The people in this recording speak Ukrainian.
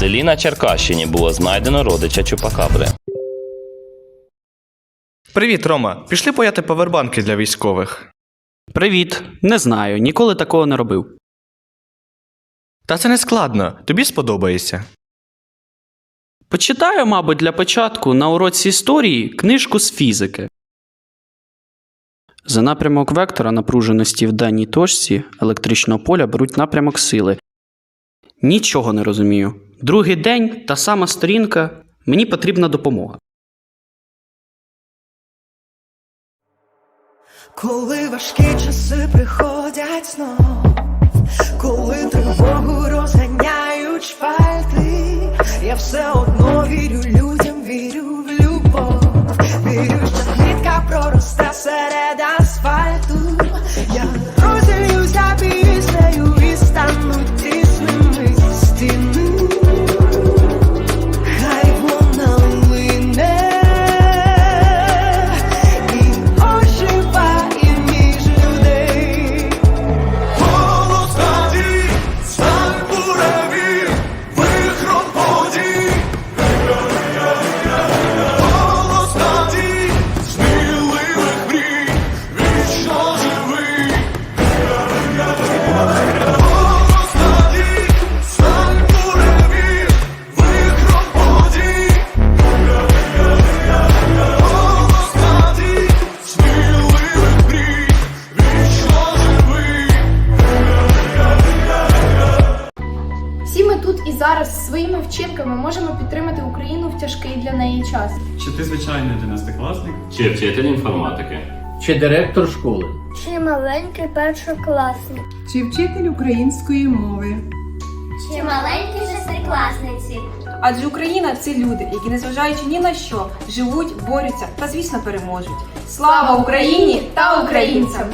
селі на Черкащині було знайдено родича Чупакабри. Привіт, Рома. Пішли паяти павербанки для військових. Привіт. Не знаю, ніколи такого не робив. Та це не складно, тобі сподобається. Почитаю, мабуть, для початку на уроці історії книжку з фізики. За напрямок вектора напруженості в даній точці електричного поля беруть напрямок сили. Нічого не розумію. Другий день та сама сторінка. Мені потрібна допомога. Коли важкі часи приходять знов, коли тривогу розганяють шпальти, я все одно вірю людям, вірю в любов, вірю, що квітка проросте серед асфальту. Я зараз своїми вчинками можемо підтримати Україну в тяжкий для неї час. Чи ти звичайний одинадцятикласник? Чи вчитель інформатики? чи директор школи. Чи маленький першокласник, Чи вчитель української мови? чи маленькі шестикласниці. Адже Україна це люди, які, незважаючи ні на що, живуть, борються та, звісно, переможуть. Слава Україні та українцям!